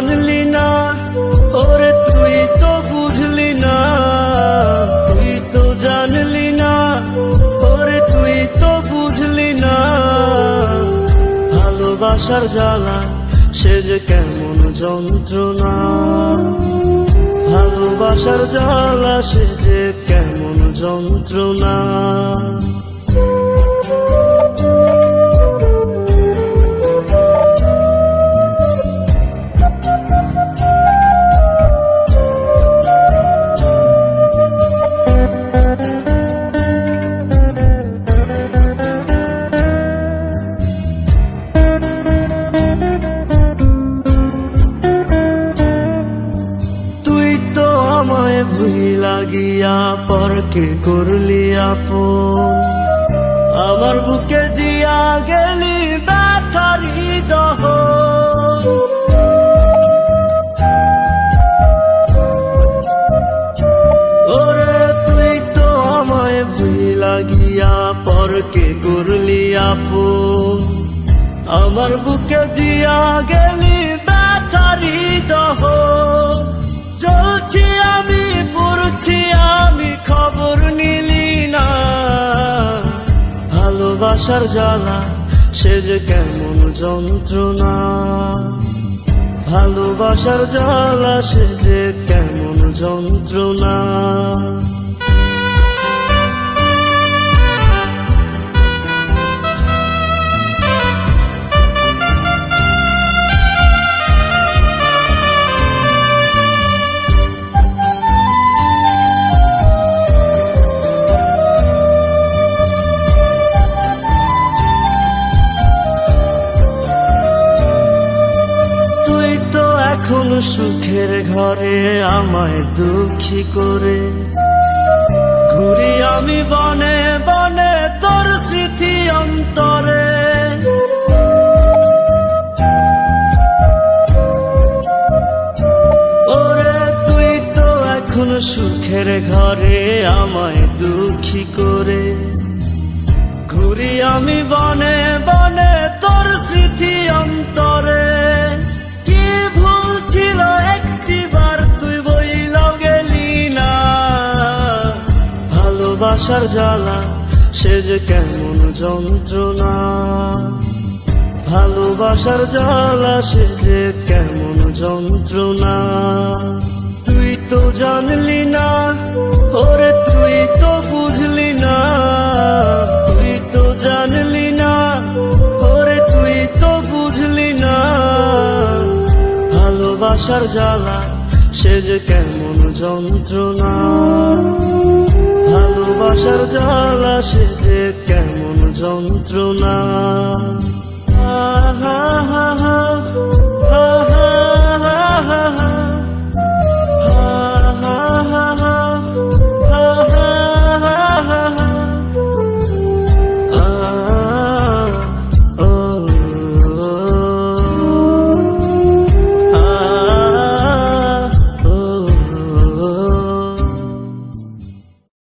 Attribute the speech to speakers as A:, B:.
A: মানলি না, ওরে তুই তো বুঝলি না, তুই তো জানলি না, ওরে তুই তো বুঝলি না। ভালোবাসার জ্বালা, সে যে কেমন যন্ত্রণা। ভালোবাসার জ্বালা, সে যে কেমন যন্ত্রণা। লাগিয়া পরকে করলি আপন। আমার বুকে দিয়া গেলি ব্যথারি দহ ওরে, তুই তো আমায় ভুই লাগিয়া পরকে করলি আপন। আমার বুকে দিয়া গেলি পড়ছি আমি খবর নিলি না। ভালোবাসার জ্বালা, সে যে কেমন যন্ত্রণা। ভালোবাসার জ্বালা, সে যে কেমন যন্ত্রণা। এখন সুখের ঘরে আমায় দুঃখী করে। ঘুরি আমি বনে বনে তোর স্মৃতি অন্তরে। ওরে, তুই তো এখন সুখের ঘরে আমায় দুঃখী করে। ঘুরি আমি বনে বনে তোর স্মৃতি অন্তরে। ভালোবাসার জ্বালা, সে যে কেমন যন্ত্রণা। ভালোবাসার জ্বালা, সে যে কেমন যন্ত্রণা। তুই তো জানলি না, ওরে তুই তো বুঝলি না। তুই তো জানলি না, ওরে তুই তো বুঝলি না। ভালোবাসার জ্বালা, সে যে কেমন যন্ত্রণা। ভালোবাসার জ্বালা সে যে কেমন যন্ত্রণা। হা হা হা।